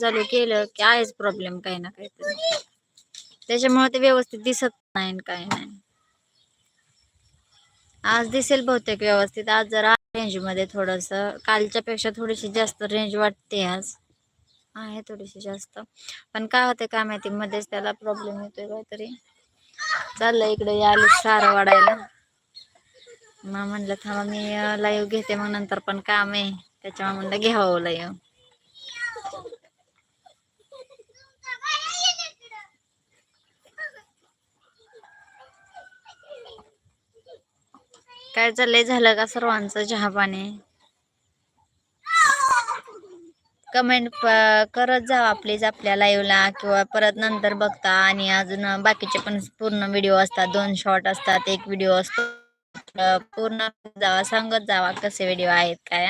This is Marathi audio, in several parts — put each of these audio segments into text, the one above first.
चालू केलं की आहेच प्रॉब्लेम काही ना काहीतरी. त्याच्यामुळे ते व्यवस्थित दिसत नाही काही नाही. आज दिसेल बहुतेक व्यवस्थित. आज जरा रेंजमध्ये थोडस कालच्या पेक्षा थोडीशी जास्त रेंज वाटते आज. आहे थोडीशी जास्त. पण काय होते काय माहिती मध्येच त्याला प्रॉब्लेम येतोय काहीतरी. चाललं इकडे यायला सारं वाढायला. मग म्हणलं थांबा मी लाईव्ह घेते मग नंतर पण काम आहे. त्याच्यामुळे म्हणलं घ्यावं लाईव्ह काय चाललंय झालं का सर्वांचं चहा पाणी कमेंट करत जावा प्लीज आपल्या लाईव्हला किंवा परत नंतर बघता. आणि अजून बाकीचे पण पूर्ण व्हिडिओ असतात. दोन शॉर्ट असतात एक व्हिडिओ असतो. पूर्ण जावा सांगत जावा कसे व्हिडिओ आहेत काय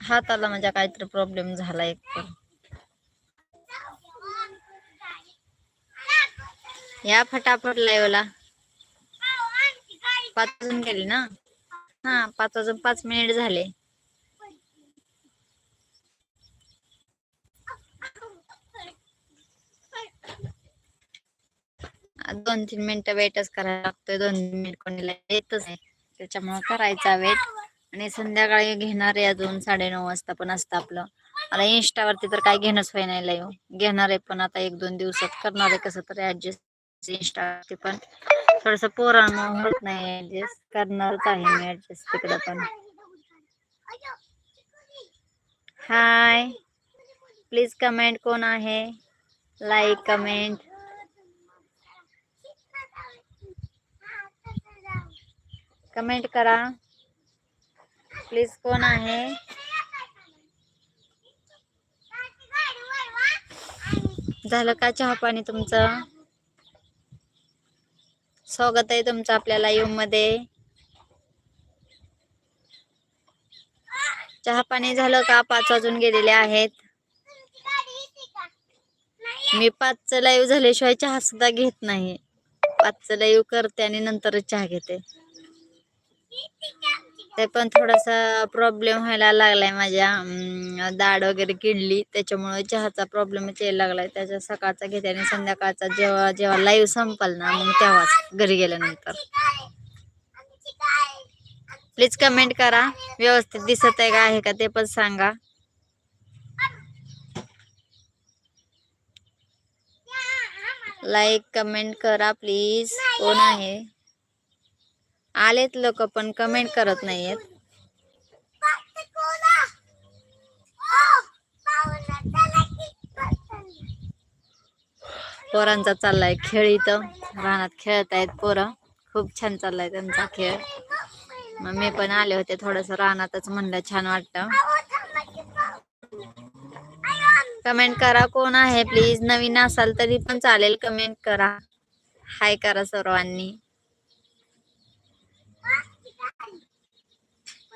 हाताला माझ्या काहीतरी प्रॉब्लेम झाला एक या फटाफट लाईव्हला. पाच वाजून गेले ना? हा पाच वाजून पाच मिनिट झाले. दोन तीन मिनिटं वेटच करायला लागतोय. दोन मिनिट कोणीला येतच आहे त्याच्यामुळे करायचा वेट. आणि संध्याकाळी घेणार आहे अजून साडेनऊ वाजता पण असतं आपलं. आता इंस्टावरती तर काय घेणंच होय नाही लाईव्ह घेणार आहे पण आता एक दोन दिवसात. करणार आहे कसं तरी ऍडजस्ट इंस्टा पण थोडस पोरांना होत नाही ऍडजस्ट करणारच आहे मी ऍडजस्ट तिकडं पण. हाय प्लीज कमेंट कोण आहे? लाईक कमेंट कमेंट करा. प्लीज कोण आहे? झालं का चहा पाणी तुमचं? स्वागत आहे तुमचं आपल्या लाईव्हमध्ये. चहा पाणी झालं का? पाच वाजून गेलेले आहेत. मी पाचच लाईव्ह झाल्याशिवाय चहा सुद्धा घेत नाही पाचच लाईव्ह करते आणि नंतरच चहा घेते. ते पण थोडासा प्रॉब्लेम व्हायला लागलाय माझ्या. दाढ वगैरे किडली. त्याच्यामुळे चहाचा प्रॉब्लेमच यायला लागलाय. त्याच्या सकाळचा घेते आणि संध्याकाळचा जेव्हा जेव्हा लाईव्ह संपल ना मग तेव्हाच घरी गेल्यानंतर. प्लीज कमेंट करा. व्यवस्थित दिसत आहे का आहे का ते पण सांगा. लाईक कमेंट करा प्लीज कोण आहे? आलेत लोक पण कमेंट करत नाहीयेत. पोरांचा चाललाय खेळ इथं. रानात खेळत आहेत पोरं. खूप छान चाललाय त्यांचा खेळ. मग मी पण आले होते थोडस रानातच म्हणलं छान वाटतं. कमेंट करा कोण आहे प्लीज नवीन असाल तरी पण चालेल. कमेंट करा. हाय करा सर्वांनी.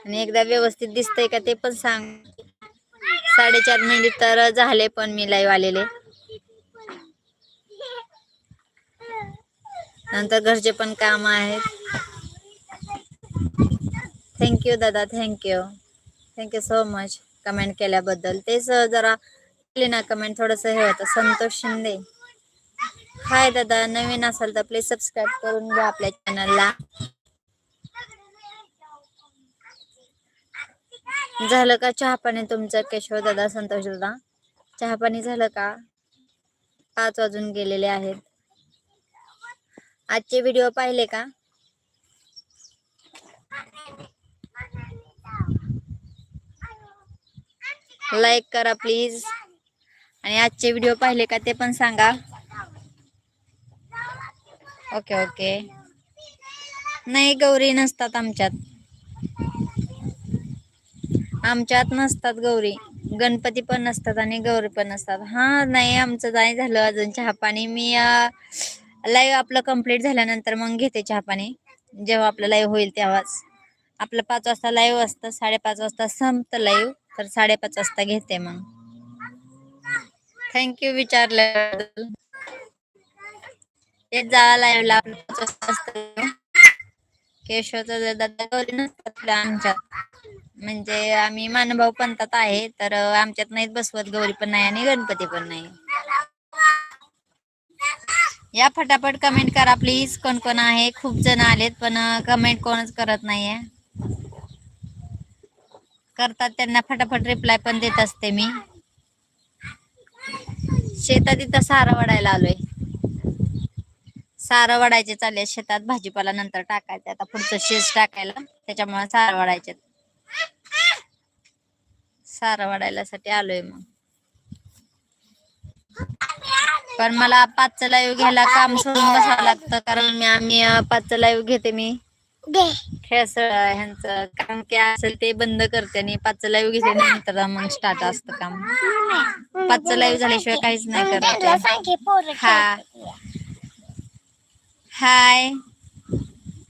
आणि एकदा व्यवस्थित दिसतंय का ते पण सांग. साडेचार मिनिट तर झाले पण मी लाईव्ह आलेले. नंतर घरचे पण काम आहेत. थँक्यू दादा thank you thank you so much comment केल्याबद्दल. तेच जरा केले ना कमेंट थोडस हे होतं. संतोष शिंदे. हाय दादा नवीन असाल तर प्लीज सबस्क्राईब करून घ्या आपल्या चॅनलला झालं का चहा पाणी तुमचं केशव दादा संतोष दादा? चहा पाणी झालं का? पाच वाजून गेलेले आहेत. आजचे व्हिडिओ पाहिले का? लाईक करा प्लीज आणि आजचे व्हिडिओ पाहिले का ते पण सांगा. ओके ओके नाही गौरी नसतात आमच्यात. आमच्यात नसतात गौरी. गणपती पण नसतात आणि गौरी पण नसतात. हा नाही आमचं नाही झालं अजून चहा पाणी. मी लाईव्ह आपलं कंप्लीट झाल्यानंतर मग घेते चहा पाणी. जेव्हा आपलं लाईव्ह होईल तेव्हाच. आपलं पाच वाजता लाईव्ह असतं साडेपाच वाजता संपतं लाईव्ह तर साडेपाच वाजता घेते मग. थँक्यू विचारल्याबद्दल. येत जा लाईव्हला आपलं पाच वाजता असतं. दादा गौरी नसतात आमच्यात म्हणजे आम्ही मानभाऊ पंथात आहे तर आमच्यात नाहीत बसवत गौरी पण नाही आणि गणपती पण नाही. या फटाफट कमेंट करा प्लीज कोण कोण आहे? खूप जण आलेत पण कमेंट कोणच करत नाहीये. करतात त्यांना फटाफट रिप्लाय पण देत असते मी. शेतात इथं सारा वडायला आलोय. सारं वडायचे चालले शेतात भाजीपाला नंतर टाकायचं. आता पुढचं शेज टाकायला त्याच्यामुळे सारं वडायचे सारं वडायला साठी आलोय मग. पण मला पाचचं लाईव्ह घ्यायला काम सोडून बसावं लागतं कारण मी आम्ही पाचचं लाईव्ह घेते मी. खेळसळ ह्यांचं काम काय असेल ते बंद करते आणि पाचचं लाईव्ह घेते नंतर मग स्टार्ट असतं काम. पाचचं लाईव्ह झाल्याशिवाय काहीच नाही करत हा. हाय.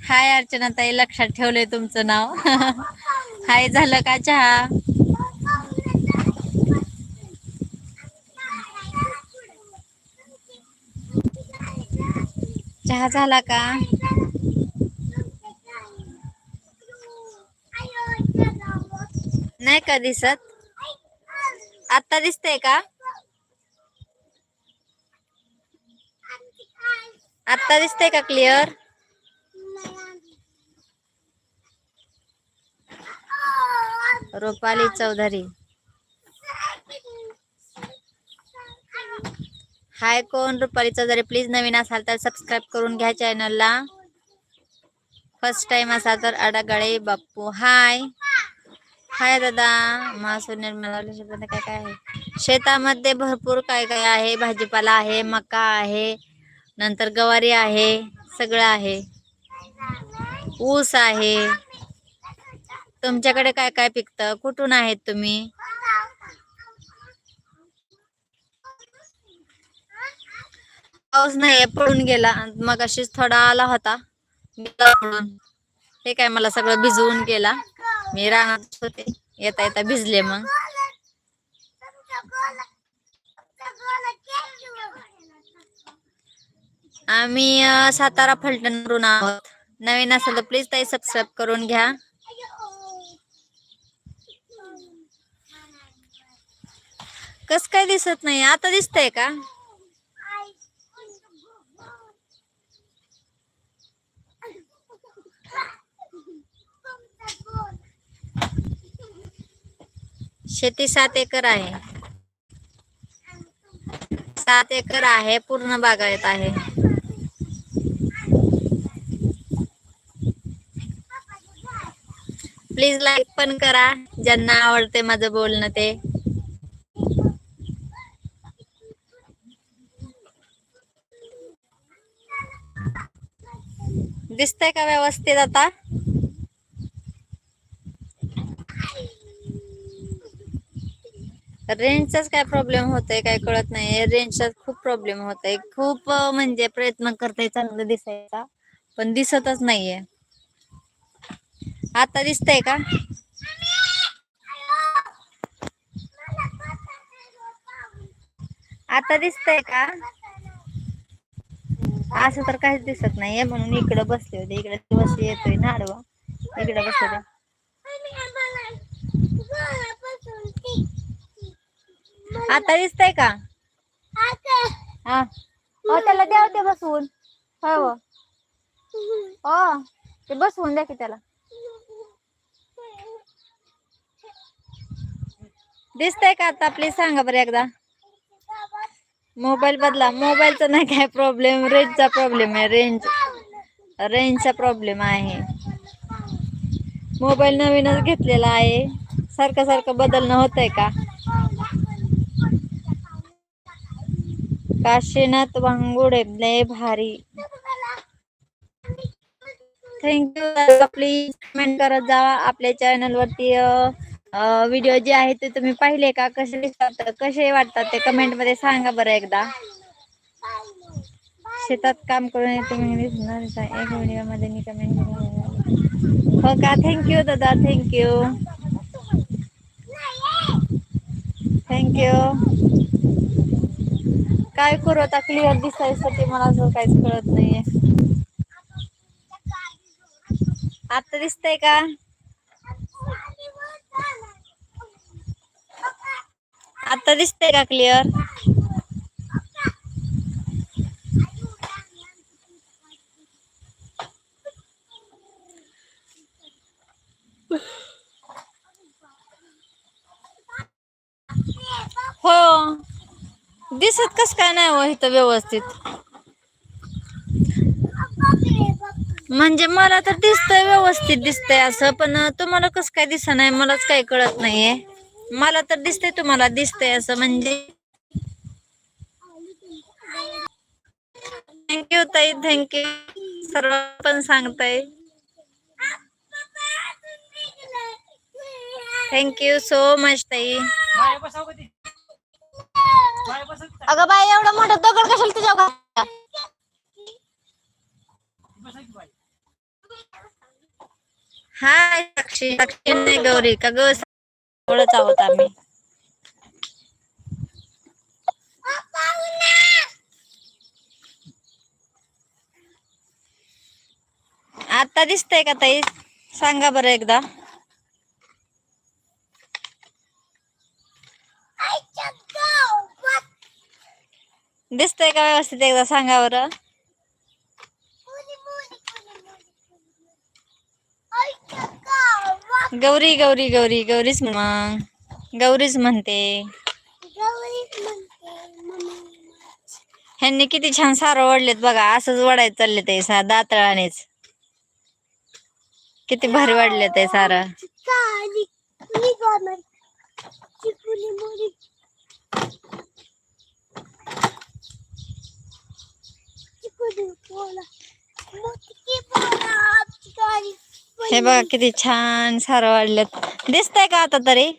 हाय अर्चना ताई लक्षात ठेवलंय तुमचं नाव. हाय झालं का चहा? चहा झाला का? नाही का दिसत? आता दिसतंय का? आता दिसतंय का क्लिअर रुपाली चौधरी. हाय कोण रुपाली चौधरी? प्लीज नवीन असाल तर सबस्क्राईब करून घ्या चॅनलला फर्स्ट टाइम असाल तर अडागळे बाप्पू. हाय हाय दादा. मासू निर्मला काय काय आहे? शेतामध्ये भरपूर काय काय आहे? भाजीपाला आहे मका आहे नंतर गवारी आहे सगळं आहे. ऊस आहे. तुमच्याकडे काय काय पिकतं? कुठून आहेत तुम्ही? पाऊस नाही पडून गेला. मग अशीच थोडा आला होता. ते हे काय मला सगळं भिजवून गेला. मी राहणार होते. येता येता भिजले मग. आम्ही सातारा फलटणवरून आहोत. नवीन असेल तर प्लीज ताई सबस्क्राईब करून घ्या. कस काय दिसत नाही? आता दिसतंय का? शेती सात एकर आहे. सात एकर आहे पूर्ण बागायत आहे. प्लीज लाईक पण करा. ज्यांना आवडते माझं बोलणं ते. दिसतंय का व्यवस्थित आता? रेंजचाच काय प्रॉब्लेम होतोय काय कळत नाही रेंजचा खूप प्रॉब्लेम होतोय. खूप म्हणजे प्रयत्न करतोय चांगलं दिसायचा पण दिसतच नाहीये. आता दिसतंय का? आता दिसतंय का? असं तर काहीच दिसत नाहीये. म्हणून इकडे बसले होते. इकडे दिवस येतोय ना आडवा. इकडे बसले होते. आता दिसतंय का? हा. हो, त्याला द्या ते बसवून. हो हो. हो ते बसवून द्या की त्याला. दिसतंय का आता प्लीज सांगा बरं एकदा. मोबाईल बदला. मोबाईलचा नाही काय प्रॉब्लेम रेंजचा प्रॉब्लेम आहे. रेंज रेंजचा प्रॉब्लेम आहे. मोबाईल नवीनच घेतलेला आहे. सारखं सारखं बदलणं होतंय का? काशीनाथ वांगुडे लय भारी. थँक्यू प्लीज कमेंट करत जावा आपल्या चॅनल वरती व्हिडिओ जे आहे ते तुम्ही पाहिले का? कसे दिसतात? कसे वाटतात ते कमेंटमध्ये सांगा बरं एकदा. शेतात काम करून तुम्ही दिसणार एक व्हिडिओमध्ये मी कमेंट हो का? थँक्यू दादा. थँक्यू थँक्यू काय करू आता क्लिअर दिसायसाठी मला असं काहीच कळत नाहीये. आता दिसतंय का? आता दिसतंय का क्लिअर हो. दिसत कस काय नाही हो इथं व्यवस्थित. म्हणजे मला तर दिसतंय व्यवस्थित दिसतंय असं पण तुम्हाला कसं काय दिसत नाही मलाच काही कळत नाहीये. मला तर दिसतंय तुम्हाला दिसतंय असं म्हणजे. थँक्यू ताई. थँक्यू सर्व पण सांगताय. थँक्यू सो मच ताई. अगं बाई एवढं मोठं दगड कशाला तुझ्या? हाय साक्षी. साक्षी नाही गौरी का ग? एवढंच आहोत आम्ही. आता दिसतंय का ताई? सांगा बरं एकदा. दिसतंय का व्यवस्थित एकदा सांगा बरं? गौरी गौरी गौरी गौरीच मग गौरीच म्हणते. ह्यांनी किती छान सारं वडलेत बघा. असंच वडायचं चालले ते सा दातळानेच. किती भारी वाढले ते सारं हे बघा किती छान सारं वाढलेत दिसतंय का आता तरी?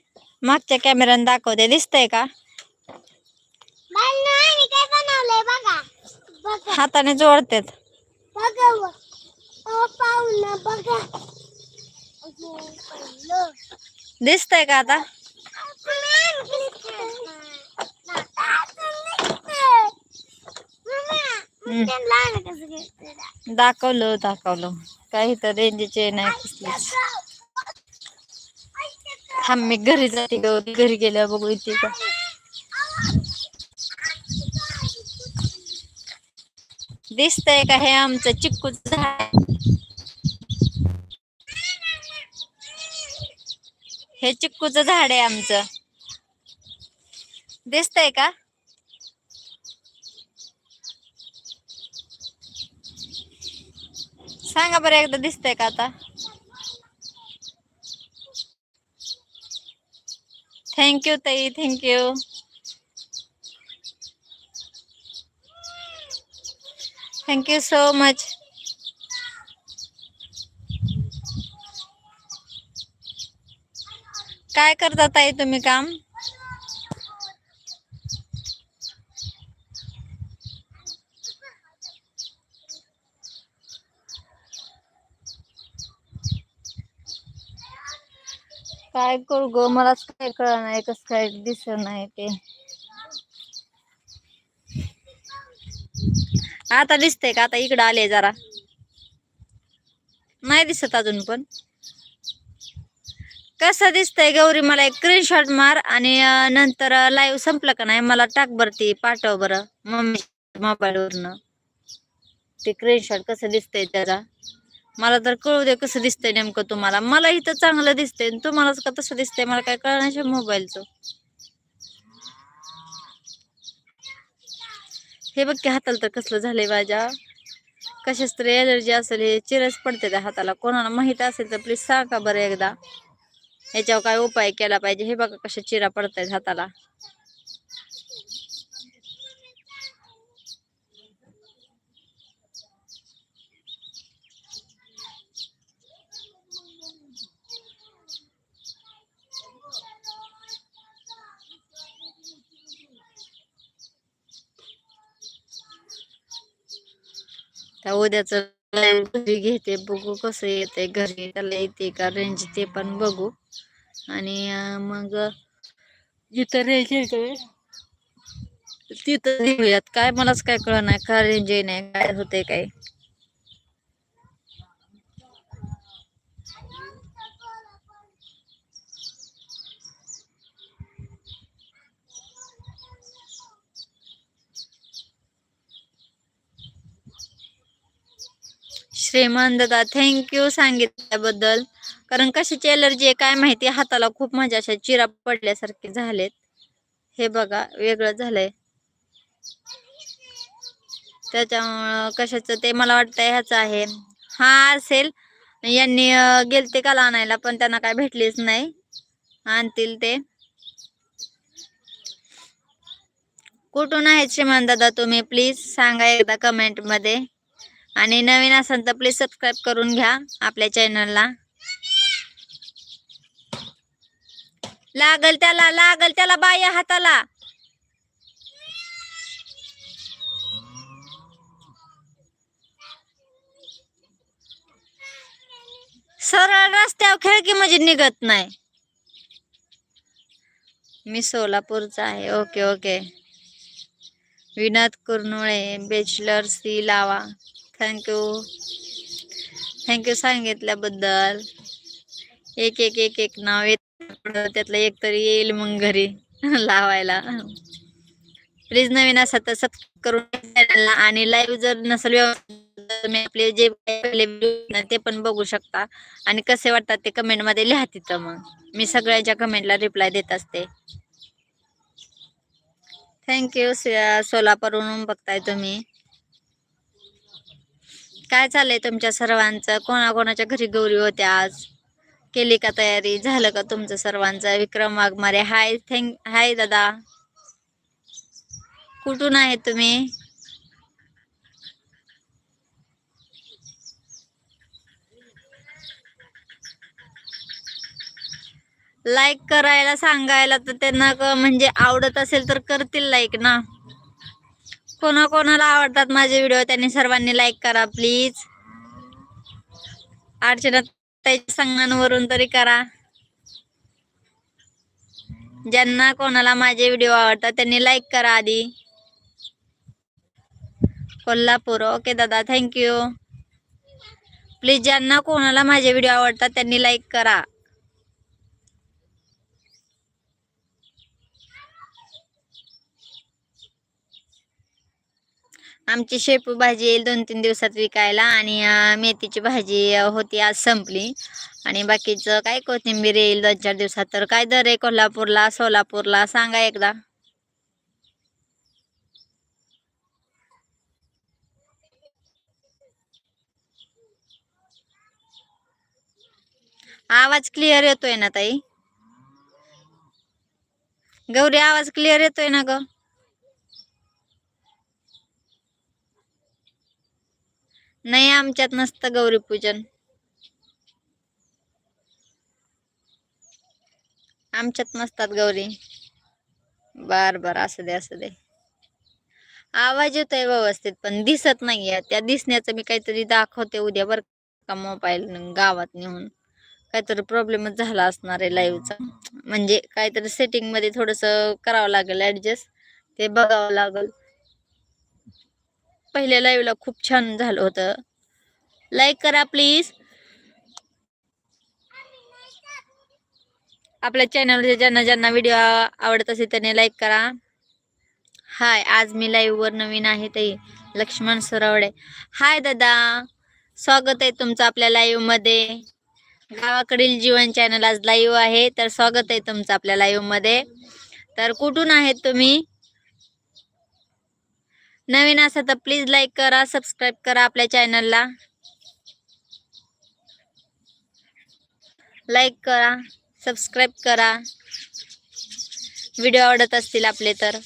मागच्या कॅमेऱ्याने दाखवते. दिसतंय का? बघा. हाताने जोडतेत. दिसतंय का आता? दाखवलं दाखवलं. काही तर रेंजचे नाही थांब मी घरी जाते गौरी घरी गेल्यावर बघू इथे का. दिसतंय का हे आमचं चिक्कूच झाड? हे चिक्कूचं झाड आहे आमचं. दिसतंय का? सांगा बरं एकदा दिसतंय का आता? थँक्यू ताई थँक्यू थँक्यू सो मच काय करता ताई तुम्ही काम? काय करू ग? मलाच काय कळणार नाही कस काय दिसत नाही ते. आता दिसतंय का? आता इकडं आले जरा. नाही दिसत अजून पण. कसं दिसतंय गौरी मला एक स्क्रीनशॉट मार आणि नंतर लाईव्ह संपलं का नाही मला टाक बरं ती पाठव बरं. मम्मी मोबाईलवरनं ते स्क्रीनशॉट कसं दिसतंय त्याला? मला तर कळू दे कसं दिसतंय नेमकं तुम्हाला. मला इथं चांगलं दिसतंय आणि तुम्हालाच का तसं दिसतंय? मला काय कळणार मोबाईलचं? हे बघ की हाताला तर कसलं झालंय माझ्या कशाच तरी एलर्जी असेल हे चिरस पडते त्या हाताला. कोणाला माहीत असेल तर प्लीज सांगा बरं एकदा? याच्यावर काय उपाय केला पाहिजे? हे बघा कशा चिरा पडतायत हाताला. त्या उद्याच घरी घेते बघू कसं येते घरी त्याला येते का रेंज ते पण बघू. आणि मग जिथं रेंज येते तिथं घेऊयात काय मलाच काय कळ नाही का रेंज नाही काय होते काय? श्रीमान दादा थँक्यू सांगितल्याबद्दल. कारण कशाची एलर्जी आहे काय माहिती हाताला खूप म्हणजे अशा चिरा पडल्यासारखे झालेत. हे बघा वेगळं झालंय. त्याच्यामुळं कशाचं ते मला वाटतंय ह्याचं आहे. हा असेल. यांनी गेलते काल आणायला पण त्यांना काय भेटलीच नाही. आणतील ते. कुठून आहेत श्रीमान दादा तुम्ही? प्लीज सांगा एकदा कमेंटमध्ये आणि नवीन असाल तर प्लीज सबस्क्राईब करून घ्या आपल्या चॅनलला लागल त्याला लागल त्याला बाया हाताला. सरळ रस्त्यावर खिडकी म्हणजे निघत नाही. मी सोलापूरचा आहे. Okay okay Vinod Kurnule bachelor C लावा. थँक्यू थँक्यू सांगितल्याबद्दल एक एक एक एक नाव येत त्यातलं एक तरी येईल मग घरी लावायला. प्लीज नवीन असा तर सबस्क्राईब करून आणि लाईव्ह जर नसेल व्यवस्थित आपले जे ते पण बघू शकता. आणि कसे वाटतात ते कमेंटमध्ये लिहा तिथं मग. मी सगळ्यांच्या कमेंटला रिप्लाय देत असते. थँक्यू सोलापूरहून बघताय तुम्ही. काय चाललंय तुमच्या सर्वांचं? कोणाकोणाच्या घरी गौरी होत्या आज? केली का तयारी? झालं का तुमचं सर्वांचं? विक्रम वाघमारे हाय थँक हाय दादा. कुठून आहे तुम्ही? लाईक करायला सांगायला तर त्यांना म्हणजे आवडत असेल तर करतील लाईक ना. कोणा कोणाला आवडतात माझे व्हिडिओ त्यांनी सर्वांनी लाईक करा प्लीज अर्चना त्याच्या सांगण्यावरून तरी करा. ज्यांना कोणाला माझे व्हिडिओ आवडतात त्यांनी लाईक करा आधी. कोल्हापूर ओके दादा थँक्यू प्लीज ज्यांना कोणाला माझे व्हिडिओ आवडतात त्यांनी लाईक करा. आमची शेपू भाजी येईल दोन तीन दिवसात विकायला आणि मेथीची भाजी होती आज संपली. आणि बाकीचं काय कोथिंबीर येईल दोन चार दिवसात. तर काय दर आहे कोल्हापूरला सोलापूरला सांगा एकदा. आवाज क्लिअर येतोय ना ताई? गौरी आवाज क्लिअर येतोय ना ग? नाही आमच्यात नसतं गौरी पूजन. आमच्यात नसतात गौरी. बर बर असं दे असं दे. आवाज येतोय व्यवस्थित पण दिसत नाहीये. त्या दिसण्याचं मी काहीतरी दाखवते उद्या बर का मोबाईल गावात नेऊन. काहीतरी प्रॉब्लेमच झाला असणार आहे लाईव्हचा म्हणजे काहीतरी सेटिंगमध्ये थोडस करावं लागेल ऍडजस्ट ते बघावं लागेल. पहिल्या लाईव्हला खूप छान झालं होतं. लाईक करा प्लीज आपल्या चॅनलचे ज्यांना ज्यांना व्हिडिओ आवडत असेल त्यांनी लाईक करा. हाय आज मी लाईव्हवर नवीन आहे ते लक्ष्मण सुरवडे. हाय दादा. स्वागत आहे तुमचं आपल्या लाईव्हमध्ये. गावाकडील जीवन चॅनल आज लाईव्ह आहे तर स्वागत आहे तुमचं आपल्या लाईव्हमध्ये. तर कुठून आहेत तुम्ही? नवीन असा तर प्लीज लाईक करा सबस्क्राईब करा आपल्या चॅनलला लाईक करा सबस्क्राईब करा. व्हिडिओ आवडत असतील आपले तर.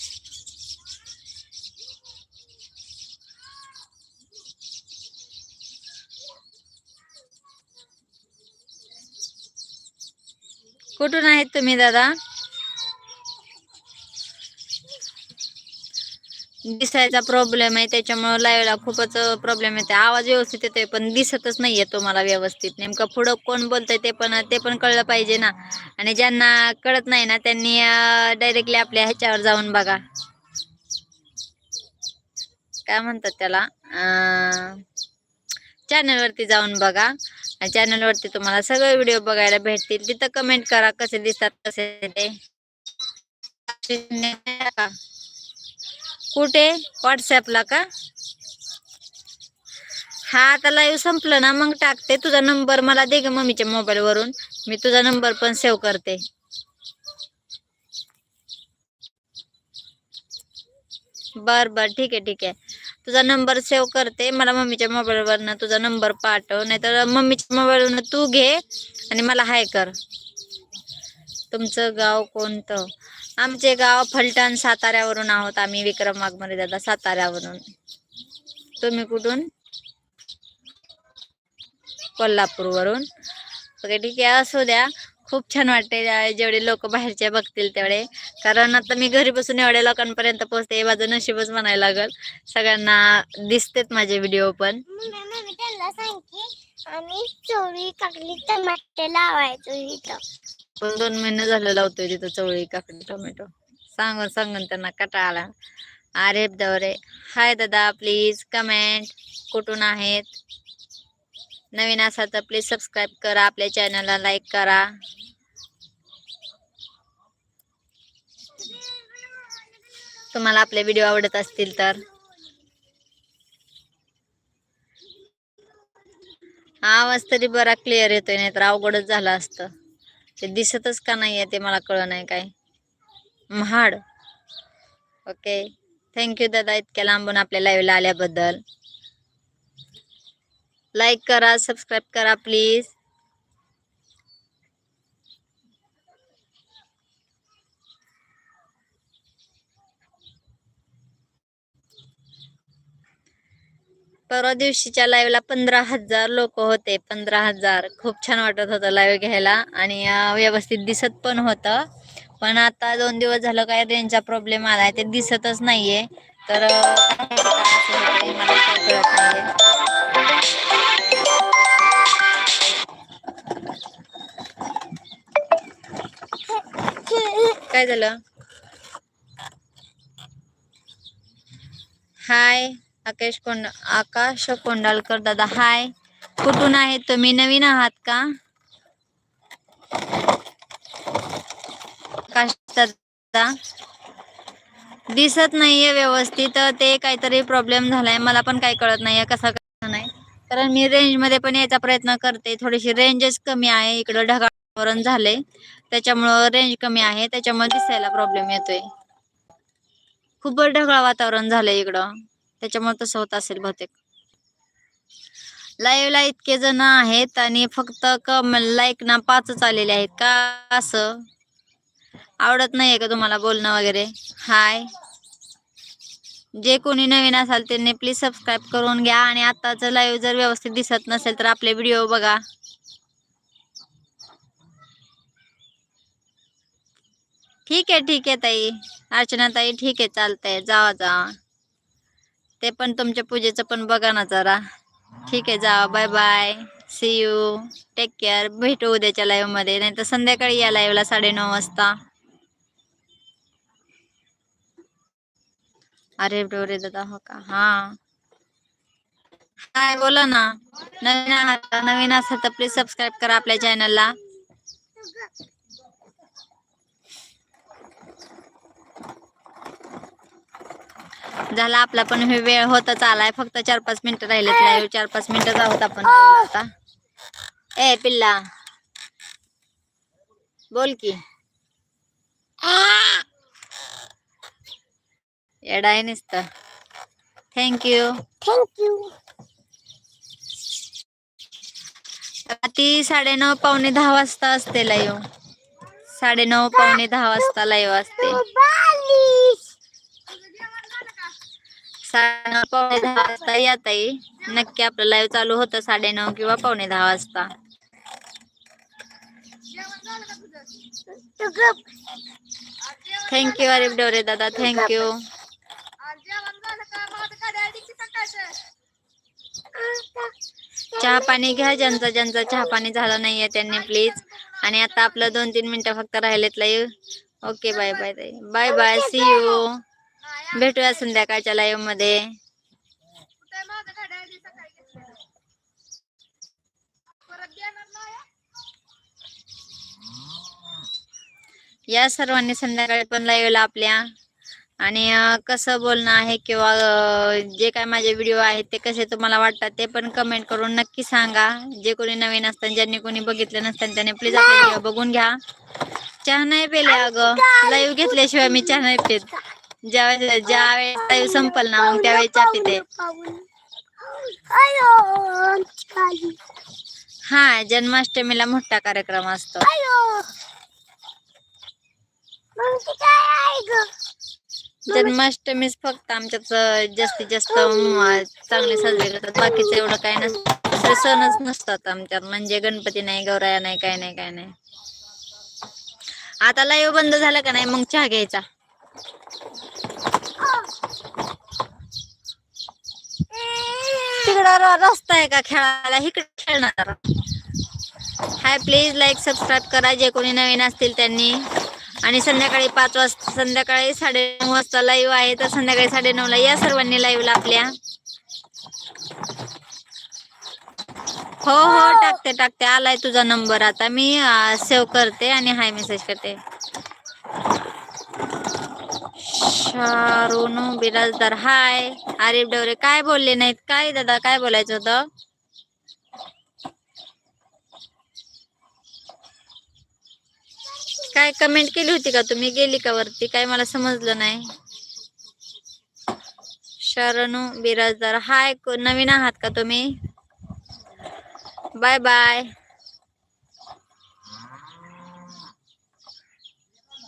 कुठून आहेत तुम्ही दादा? दिसायचा प्रॉब्लेम आहे त्याच्यामुळे लाईव्हला खूपच प्रॉब्लेम येते. आवाज व्यवस्थित येतोय पण दिसतच नाहीये तुम्हाला व्यवस्थित. नेमकं पुढं कोण बोलतंय ते पण ते पण कळलं पाहिजे ना. आणि ज्यांना कळत नाही ना त्यांनी डायरेक्टली आपल्या ह्याच्यावर जाऊन बघा. काय म्हणतात त्याला? चॅनलवरती जाऊन बघा. चॅनलवरती तुम्हाला सगळे व्हिडिओ बघायला भेटतील. तिथं कमेंट करा कसे दिसतात कसे ते कुठे? व्हॉट्सॲपला का? हा आता लाईव्ह संपलं ना मग टाकते. तुझा नंबर मला दे ग मम्मीच्या मोबाईल वरून. मी तुझा नंबर पण सेव्ह करते. बर बर. ठीक आहे ठीक आहे. तुझा नंबर सेव्ह करते. मला मम्मीच्या मोबाईल वरनं तुझा नंबर पाठव. नाहीतर मम्मीच्या मोबाईल वरनं तू घे आणि मला हाय कर. तुमचं गाव कोणतं? आमचे गाव फलटण साताऱ्यावरून आहोत आम्ही विक्रम वाघमारे दादा साताऱ्यावरून. तुम्ही कुठून? कोल्हापूरवरून. ओके ठीक आहे असू द्या. खूप छान वाटते जेवढे लोक बाहेरचे बघतील तेवढे. कारण आता मी घरी बसून एवढ्या लोकांपर्यंत पोहोचते हे माझं नशीबच म्हणायला लागल. सगळ्यांना दिसतेत माझे व्हिडिओ पण. आम्ही चोरी काकडी टमाटे लावायचो इथं. पण दोन महिने झालं लावतोय तिथं चवळी काकडी टोमॅटो. सांगून सांगून त्यांना कटाळा आला अरे दवरे हाय दादा प्लीज कमेंट कुठून आहेत? नवीन असाल तर प्लीज सबस्क्राईब करा आपल्या चॅनलला लाईक करा. तुम्हाला आपले व्हिडिओ आवडत असतील तर. आवाज तरी बरा क्लिअर येतोय नाही तर अवघडच झालं असतं. ते दिसतच का नाहीये ते मला कळ नाही काय. महाड. ओके. थँक्यू दादा इतक्या लांबून आपल्या लाईव्हला आल्याबद्दल. लाईक करा सबस्क्राईब करा प्लीज परवा दिवशीच्या लाईव्हला पंधरा हजार लोक होते. पंधरा हजार. खूप छान वाटत होतं लाईव्ह घ्यायला. आणि व्यवस्थित दिसत पण होतं. पण आता दोन दिवस झालं काय रेंजचा प्रॉब्लेम आलाय. ते दिसतच नाहीये. तर काय झालं? हाय आकाश कोंड आकाश कोंडालकर दादा हाय. कुठून आहे तुम्ही? नवीन आहात का? आकाश दादा दिसत नाहीये व्यवस्थित. ते काहीतरी प्रॉब्लेम झालाय. मला पण काही कळत नाहीये कसा कळत नाही. कारण मी रेंजमध्ये पण यायचा प्रयत्न करते. थोडीशी रेंजच कमी आहे. इकडं ढगाळ झाले त्याच्यामुळं रेंज कमी आहे. त्याच्यामुळे दिसायला प्रॉब्लेम येतोय. खूप ढगाळ वातावरण झालंय इकडं. त्याच्यामुळे तसं होत असेल बहुतेक. लाईव्ह ला इतके जण आहेत आणि फक्त कम लाईक ना पाचच आलेले आहेत का असं? आवडत नाहीये का तुम्हाला बोलणं वगैरे? हाय जे कोणी नवीन असाल त्यांनी प्लीज सबस्क्राईब करून घ्या आणि आताच लाईव्ह जर व्यवस्थित दिसत नसेल तर आपले व्हिडिओ बघा. ठीक आहे ठीक आहे ताई. अर्चना ताई ठीक आहे चालतंय. जावा जावा. ते पण तुमच्या पूजेचं पण बघा ना जरा. ठीक आहे जा bye bye see you take care भेटू उद्याच्या लाईव्हमध्ये. नाही तर संध्याकाळी या लाईव्हला साडेनऊ वाजता. अरे डोरे दादा हो का? हा. हाय बोला ना. नवीन आहात नवीन असाल तर प्लीज सबस्क्राईब करा आपल्या चॅनलला झाला आपला पण हे वेळ होतच आलाय फक्त चार पाच मिनिटं राहिलेत लाईव्ह चार पाच मिनिटं आहोत आपण आता. ए पिल्ला. बोल की. आहे नुसतं. थँक्यू थँक्यू रात्री साडेनऊ पावणे दहा वाजता असते लाईव्ह साडेनऊ पावणे दहा वाजता लाईव्ह असते. पावणे दहा वाजता या ताई. नक्की आपलं लाईव्ह चालू होतं साडे नऊ किंवा पावणे दहा वाजता. थँक्यू अरे डोरे दादा. थँक्यू चहा पाणी घ्या ज्यांचा ज्यांचा चहा पाणी झाला नाहीये त्यांनी प्लीज आणि आता आपलं दोन तीन मिनिटं फक्त राहिलेत लाईव्ह ओके बाय बाय ताई. बाय बाय सी यू भेटूया संध्याकाळच्या लाईव्हमध्ये. या सर्वांनी संध्याकाळी पण लाईव्हला आपल्या. आणि कसं बोलणं आहे किंवा जे काय माझे व्हिडिओ आहेत ते कसे तुम्हाला वाटतात ते पण कमेंट करून नक्की सांगा. जे कोणी नवीन असतात ज्यांनी कोणी बघितलं नसतं त्याने प्लीज आपले व्हिडिओ बघून घ्या. चहा नाही पेले अगं. लाईव्ह घेतल्याशिवाय मी चहा नाही पेत. ज्या वेळेस ज्या वेळेस संपल ना मग त्यावेळेस चहा पिते. हा जन्माष्टमीला मोठा कार्यक्रम असतो. जन्माष्टमीच फक्त आमच्यात जास्तीत जास्त चांगले साजरे करतात. बाकीचं एवढं काय नसतं दुसरे सणच नसतात आमच्यात. म्हणजे गणपती नाही गौराया नाही काय नाही काय नाही. आता लाईव्ह बंद झालं का नाही? मग चहा घ्यायचा. तिकडं रस्ता आहे का खेळायला? इकडे खेळणार. हाय प्लीज लाईक सबस्क्राईब करा. जे कोणी नवीन असतील त्यांनी. आणि संध्याकाळी पाच वाजता संध्याकाळी साडे नऊ वाजता लाईव्ह आहे. तर संध्याकाळी साडे नऊ ला या सर्वांनी लाईव्हला आपल्या. हो हो टाकते टाकते. आलाय तुझा नंबर आता. मी सेव्ह करते आणि हाय मेसेज करते. रोनू बिराजदार हाय. आरिफ डवरे काय बोलले नाहीत? काय दादा काय बोलायचं होतं? काय कमेंट केली होती का तुम्ही? गेली का वरती? काय मला समजलं नाही. शरणू बिराजदार हाय नवीन आहात का तुम्ही? Bye bye